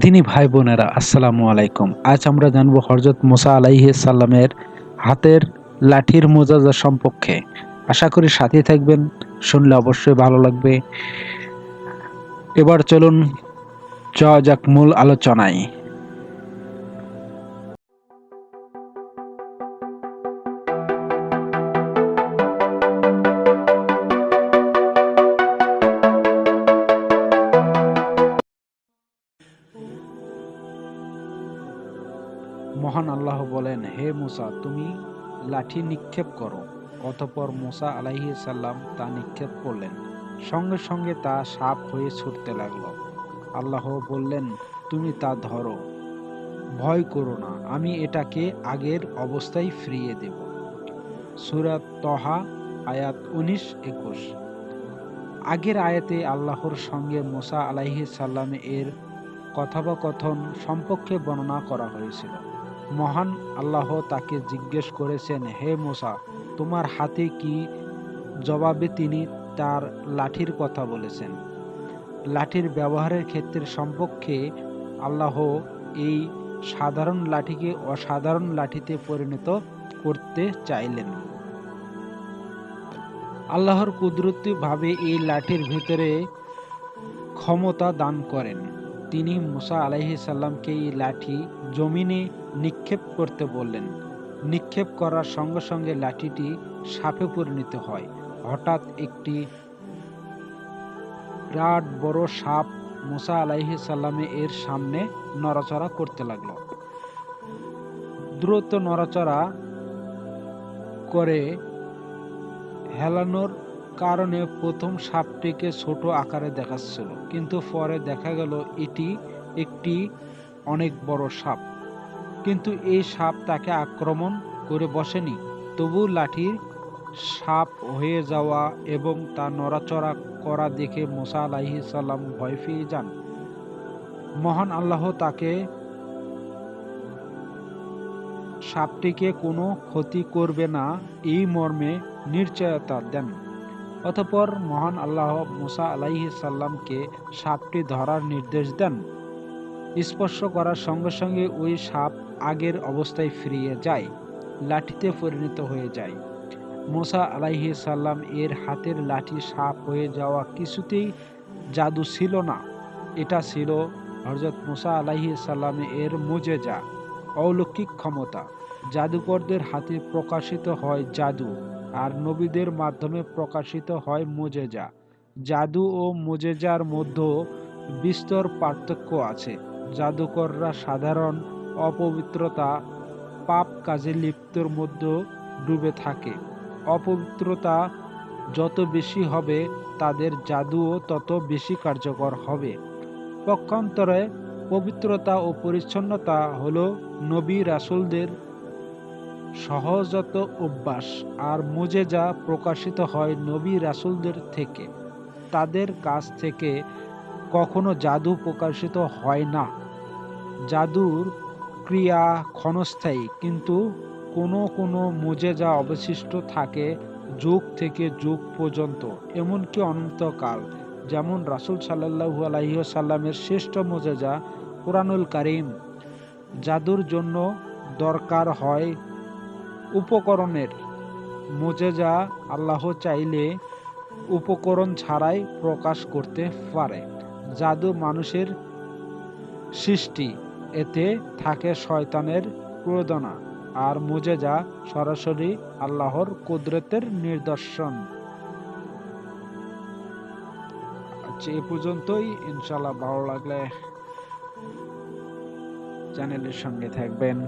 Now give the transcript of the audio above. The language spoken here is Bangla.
দিনী ভাই বোনেরা, আসসালামু আলাইকুম। আজ আমরা জানব হরজত মোসা আলাইহি সাল্লামের হাতের লাঠির মোজাজা সম্পর্কে। আশা করি সাথে থাকবেন, শুনলে অবশ্যই ভালো লাগবে। এবার চলুন চ যাক মূল আলোচনায়। মহান আল্লাহ বলেন, হে মুসা, তুমি লাঠি নিক্ষেপ করো। অতপর মুসা আলাইহি সাল্লাম তা নিক্ষেপ করলেন। সঙ্গে সঙ্গে তা সাপ হয়ে ছুটতে লাগল। আল্লাহ বললেন, তুমি তা ধরো। ভয় করো না, আমি এটাকে আগের অবস্থায় ফিরিয়ে দেব। সুরাত তহা, আয়াত উনিশ, একুশ। আগের আয়াতে আল্লাহর সঙ্গে মোসা আলাইহি সাল্লাম এর কথোপকথন সম্পর্কে বর্ণনা করা হয়েছিল। মহান আল্লাহ তাকে জিজ্ঞেস করেছেন, হে মোসা, তোমার হাতে কি জবাবে তিনি তার লাঠির কথা বলেছেন? লাঠির ব্যবহারের ক্ষেত্রে সম্পর্কে আল্লাহ এই সাধারণ লাঠিকে অসাধারণ লাঠিতে পরিণত করতে চাইলেন। আল্লাহর কুদরতি ভাবে এই লাঠির ভিতরে ক্ষমতা দান করেন। তিনি মুসা আলাইহি সাল্লামকে এই লাঠি জমিনে নিক্ষেপ করতে বললেন। নিক্ষেপ করার সঙ্গে সঙ্গে লাঠিটি সাপে পরিণত হয়। হঠাৎ একটি বিরাট বড় সাপ মুসা আলাইহি সাল্লামে এর সামনে নড়াচড়া করতে লাগল। দ্রুত নড়াচড়া করে হেলানোর কারণে প্রথম সাপটিকে ছোট আকারে দেখাচ্ছিল। কিন্তু পরে দেখা গেল এটি একটি অনেক বড় সাপ। কিন্তু এই সাপ তাকে আক্রমণ করে বসেনি। তবু লাঠির সাপ হয়ে যাওয়া এবং তা নড়াচড়া করা দেখে মোসা আলাহি সাল্লাম ভয় পেয়ে যান। মহান আল্লাহ তাকে সাপটিকে কোনো ক্ষতি করবে না, এই মর্মে নিশ্চয়তা দেন। অতপর মহান আল্লাহ মুসা আলাইহি সাল্লামকে সাপটি ধরার নির্দেশ দেন। স্পর্শ করার সঙ্গে সঙ্গে ওই সাপ আগের অবস্থায় ফিরিয়ে যায়, লাঠিতে পরিণত হয়ে যায়। মোসা আলাইহি সাল্লাম এর হাতের লাঠি সাপ হয়ে যাওয়া কিছুতেই জাদু ছিল না। এটা ছিল হজরত মোসা আলাইহি সাল্লামে এর মুজেজা, অলৌকিক ক্ষমতা। জাদুকরদের হাতে প্রকাশিত হয় জাদু। আর নবীদের মাধ্যমে প্রকাশিত হয় মোজেজা। জাদু ও মোজেজার মধ্যে বিস্তর পার্থক্য আছে। জাদুকররা সাধারণ অপবিত্রতা, পাপ কাজে লিপ্তর মধ্যে ডুবে থাকে। অপবিত্রতা যত বেশি হবে, তাদের জাদুও তত বেশি কার্যকর হবে। পক্ষান্তরে পবিত্রতা ও পরিচ্ছন্নতা হলো নবী রাসুলদের সহজত অভ্যাস আর মুজেজা প্রকাশিত হয় নবী রাসুলদের থেকে। তাদের কাছ থেকে কখনো জাদু প্রকাশিত হয় না। জাদুর ক্রিয়া ক্ষণস্থায়ী, কিন্তু কোনো কোনো মুজেজা অবশিষ্ট থাকে যুগ থেকে যুগ পর্যন্ত, এমনকি অনন্তকাল। যেমন রাসুল সাল্লাহু আলহিসাল্লামের শ্রেষ্ঠ মোজেজা কোরআনুল কারিম। জাদুর জন্য দরকার হয় উপকরণের। মোজেজা আল্লাহ চাইলে উপকরণ ছাড়াই প্রকাশ করতে পারে। জাদু মানুষের সৃষ্টি, এতে থাকে শয়তানের প্রদনা আর মুজেজা সরাসরি আল্লাহর কুদরতের নিদর্শন। আচ্ছা এ পর্যন্তই। ইনশাল্লাহ ভালো লাগলে চ্যানেলের সঙ্গে থাকবেন।